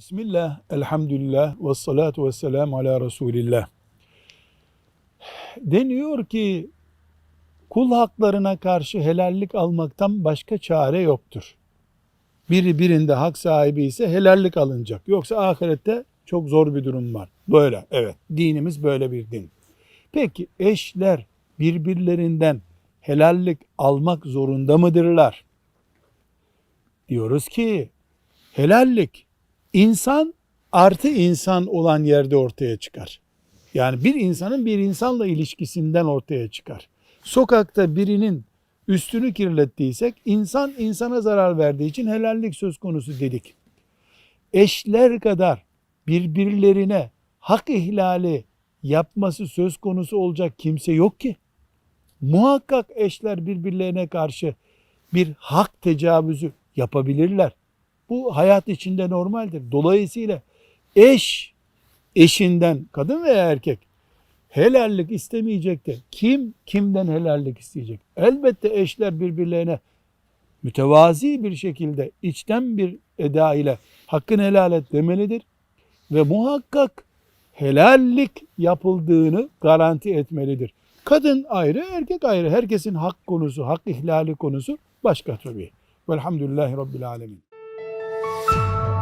Bismillah, elhamdülillah, ve salatu ve selamu ala Resulillah. Deniyor ki kul haklarına karşı helallik almaktan başka çare yoktur. Biri birinde hak sahibi ise helallik alınacak. Yoksa ahirette çok zor bir durum var. Böyle, evet. Dinimiz böyle bir din. Peki eşler birbirlerinden helallik almak zorunda mıdırlar? Diyoruz ki helallik insan artı insan olan yerde ortaya çıkar. Yani bir insanın bir insanla ilişkisinden ortaya çıkar. Sokakta birinin üstünü kirlettiysek insan insana zarar verdiği için helallik söz konusu dedik. Eşler kadar birbirlerine hak ihlali yapması söz konusu olacak kimse yok ki. Muhakkak eşler birbirlerine karşı bir hak tecavüzü yapabilirler. Bu hayat içinde normaldir. Dolayısıyla eş eşinden kadın veya erkek helallik istemeyecek de kim kimden helallik isteyecek? Elbette eşler birbirlerine mütevazi bir şekilde içten bir eda ile hakkını helal et demelidir. Ve muhakkak helallik yapıldığını garanti etmelidir. Kadın ayrı, erkek ayrı. Herkesin hak konusu, hak ihlali konusu başka tabii. Velhamdülillahi Rabbil Alemin. you.